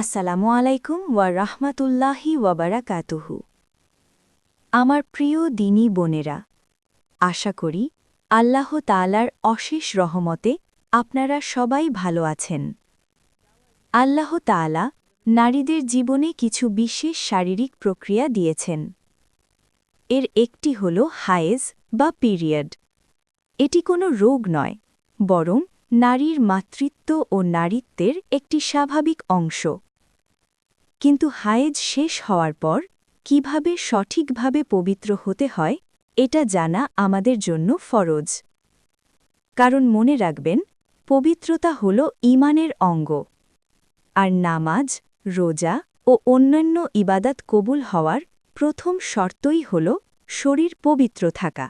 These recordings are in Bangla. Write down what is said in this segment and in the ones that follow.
আসসালামু আলাইকুম ওয়া রাহমাতুল্লাহি ওয়াবারাকাতুহু আমার প্রিয় দিনী বোনেরা, আশা করি আল্লাহ তালার অশেষ রহমতে আপনারা সবাই ভালো আছেন। আল্লাহ তাআলা নারীদের জীবনে কিছু বিশেষ শারীরিক প্রক্রিয়া দিয়েছেন। এর একটি হল হায়েজ বা পিরিয়ড। এটি কোনো রোগ নয়, বরং নারীর মাতৃত্ব ও নারীত্বের একটি স্বাভাবিক অংশ। কিন্তু হায়েজ শেষ হওয়ার পর কীভাবে সঠিকভাবে পবিত্র হতে হয়, এটা জানা আমাদের জন্য ফরজ। কারণ মনে রাখবেন, পবিত্রতা হল ইমানের অঙ্গ। আর নামাজ, রোজা ও অন্যান্য ইবাদাত কবুল হওয়ার প্রথম শর্তই হল শরীর পবিত্র থাকা।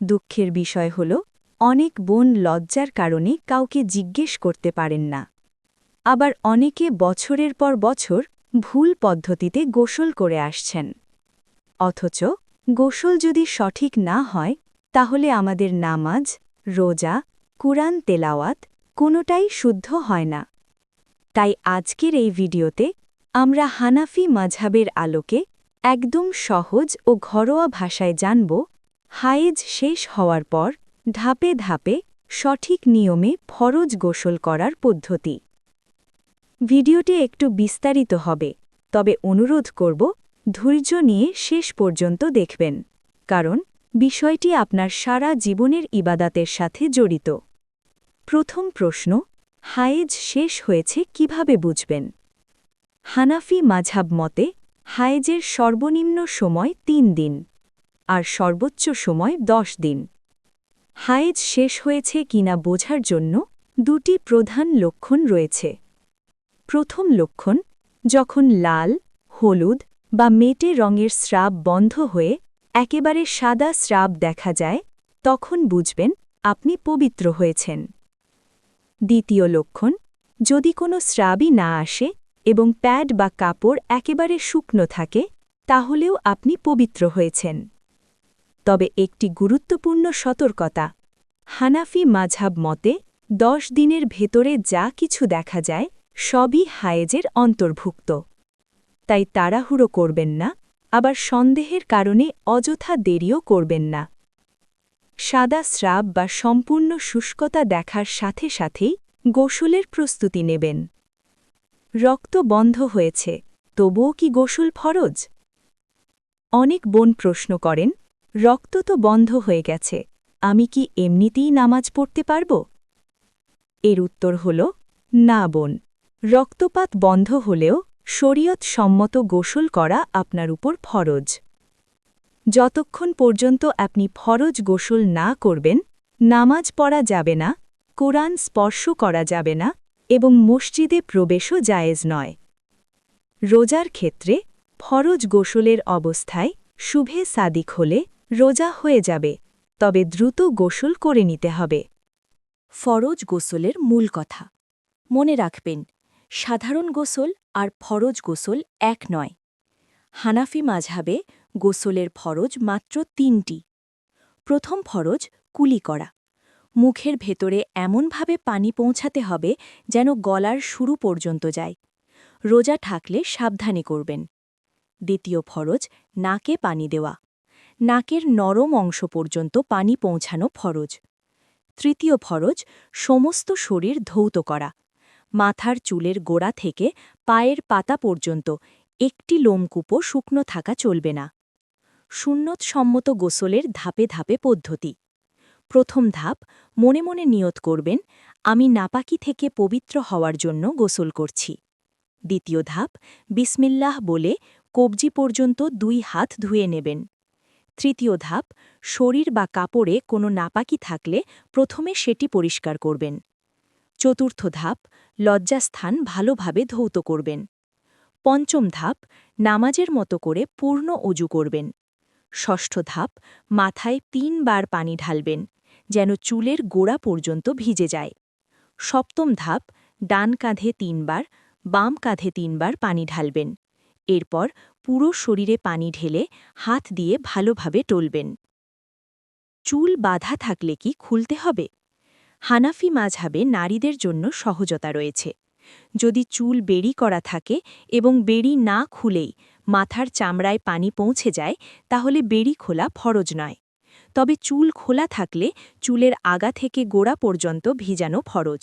দুঃখের বিষয় হল, অনেক বোন লজ্জার কারণে কাউকে জিজ্ঞেস করতে পারেন না। আবার অনেকে বছরের পর বছর ভুল পদ্ধতিতে গোসল করে আসছেন। অথচ গোসল যদি সঠিক না হয়, তাহলে আমাদের নামাজ, রোজা, কুরআন, তেলাওয়াত কোনোটাই শুদ্ধ হয় না। তাই আজকের এই ভিডিওতে আমরা হানাফি মাঝহাবের আলোকে একদম সহজ ও ঘরোয়া ভাষায় জানব, হায়েজ শেষ হওয়ার পর ধাপে ধাপে সঠিক নিয়মে ফরজ গোসল করার পদ্ধতি। ভিডিওটি একটু বিস্তারিত হবে, তবে অনুরোধ করব, ধৈর্য নিয়ে শেষ পর্যন্ত দেখবেন, কারণ বিষয়টি আপনার সারা জীবনের ইবাদাতের সাথে জড়িত। প্রথম প্রশ্ন, হায়েজ শেষ হয়েছে কীভাবে বুঝবেন? হানাফি মাঝাব মতে, হায়েজের সর্বনিম্ন সময় তিন দিন, আর সর্বোচ্চ সময় দশ দিন। হায়েজ শেষ হয়েছে কিনা বোঝার জন্য দুটি প্রধান লক্ষণ রয়েছে। প্রথম লক্ষণ, যখন লাল, হলুদ বা মেটে রঙের স্রাব বন্ধ হয়ে একেবারে সাদা স্রাব দেখা যায়, তখন বুঝবেন আপনি পবিত্র হয়েছেন। দ্বিতীয় লক্ষণ, যদি কোনো স্রাবই না আসে এবং প্যাড বা কাপড় একেবারে শুকনো থাকে, তাহলেও আপনি পবিত্র হয়েছেন। তবে একটি গুরুত্বপূর্ণ সতর্কতা, হানাফি মাঝাব মতে দশ দিনের ভেতরে যা কিছু দেখা যায় সবই হায়েজের অন্তর্ভুক্ত। তাই তাড়াহুড়ো করবেন না, আবার সন্দেহের কারণে অযথা দেরিও করবেন না। সাদা স্রাব বা সম্পূর্ণ শুষ্কতা দেখার সাথে সাথেই গোসলের প্রস্তুতি নেবেন। রক্ত বন্ধ হয়েছে, তবুও কি গোসল ফরজ? অনেক বোন প্রশ্ন করেন, রক্ত তো বন্ধ হয়ে গেছে, আমি কি এমনিতেই নামাজ পড়তে পারব? এর উত্তর হল, না বোন। রক্তপাত বন্ধ হলেও শরীয়ত সম্মত গোসল করা আপনার উপর ফরজ। যতক্ষণ পর্যন্ত আপনি ফরজ গোসল না করবেন, নামাজ পড়া যাবে না, কোরআন স্পর্শ করা যাবে না এবং মসজিদে প্রবেশও জায়েজ নয়। রোজার ক্ষেত্রে ফরজ গোসলের অবস্থায় শুভে সাদিক হলে রোজা হয়ে যাবে, তবে দ্রুত গোসল করে নিতে হবে। ফরজ গোসলের মূল কথা। মনে রাখবেন সাধারণ গোসল আর ফরজ গোসল এক নয়। হানাফি মাঝহাবে গোসলের ফরজ মাত্র তিনটি। প্রথম ফরজ, কুলি করা। মুখের ভেতরে এমনভাবে পানি পৌঁছাতে হবে যেন গলার শুরু পর্যন্ত যায়। রোজা থাকলে সাবধানে করবেন। দ্বিতীয় ফরজ, নাকে পানি দেওয়া। নাকের নরম অংশ পর্যন্ত পানি পৌঁছানো ফরজ। তৃতীয় ফরজ, সমস্ত শরীর ধৌত করা। মাথার চুলের গোড়া থেকে পায়ের পাতা পর্যন্ত একটি লোমকূপও শুকনো থাকা চলবে না। সুন্নত সম্মত গোসলের ধাপে ধাপে পদ্ধতি। প্রথম ধাপ, মনে মনে নিয়ত করবেন, আমি নাপাকি থেকে পবিত্র হওয়ার জন্য গোসল করছি। দ্বিতীয় ধাপ, বিসমিল্লাহ বলে কবজি পর্যন্ত দুই হাত ধুয়ে নেবেন। তৃতীয় ধাপ, শরীর বা কাপড়ে কোনো নাপাকি থাকলে প্রথমে সেটি পরিষ্কার করবেন। চতুর্থ ধাপ, লজ্জাস্থান ভালোভাবে ধৌত করবেন। পঞ্চম ধাপ, নামাজের মতো করে পূর্ণ অজু করবেন। ষষ্ঠ ধাপ, মাথায় তিনবার পানি ঢালবেন, যেন চুলের গোড়া পর্যন্ত ভিজে যায়। সপ্তম ধাপ, ডান কাঁধে তিনবার, বাম কাঁধে তিনবার পানি ঢালবেন। এরপর পুরো শরীরে পানি ঢেলে হাত দিয়ে ভালোভাবে টলবেন। চুল বাধা থাকলে কি খুলতে হবে? হানাফি মাঝহাবে নারীদের জন্য সহজতা রয়েছে। যদি চুল বেড়ি করা থাকে এবং বেড়ি না খুলেই মাথার চামড়ায় পানি পৌঁছে যায়, তাহলে বেড়ি খোলা ফরজ নয়। তবে চুল খোলা থাকলে চুলের আগা থেকে গোড়া পর্যন্ত ভিজানো ফরজ।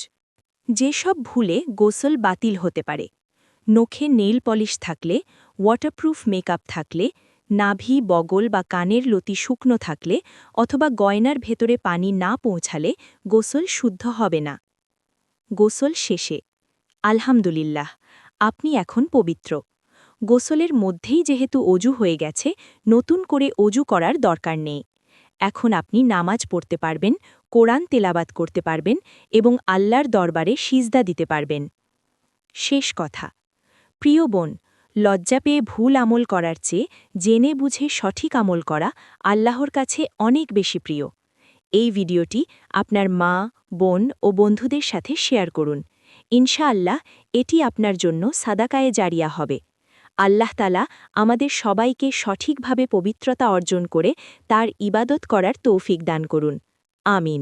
যেসব ভুলে গোসল বাতিল হতে পারে। নখে নেইল পলিশ থাকলে, ওয়াটারপ্রুফ মেকআপ থাকলে নাভি, বগল বা কানের লতি শুকনো থাকলে অথবা গয়নার ভেতরে পানি না পৌঁছালে গোসল শুদ্ধ হবে না। গোসল শেষে। আলহামদুলিল্লাহ, আপনি এখন পবিত্র। গোসলের মধ্যেই যেহেতু অজু হয়ে গেছে, নতুন করে অজু করার দরকার নেই। এখন আপনি নামাজ পড়তে পারবেন, কোরআন তেলাবাত করতে পারবেন এবং আল্লাহর দরবারে সিজদা দিতে পারবেন। শেষ কথা। প্রিয় বোন লজ্জা পেয়ে ভুল আমল করার চেয়ে জেনে বুঝে সঠিক আমল করা আল্লাহর কাছে অনেক বেশি প্রিয়। এই ভিডিওটি আপনার মা, বোন ও বন্ধুদের সাথে শেয়ার করুন। ইনশাআল্লাহ এটি আপনার জন্য সাদাকায়ে জারিয়া হবে। আল্লাহ তালা আমাদের সবাইকে সঠিকভাবে পবিত্রতা অর্জন করে তার ইবাদত করার তৌফিক দান করুন। আমিন।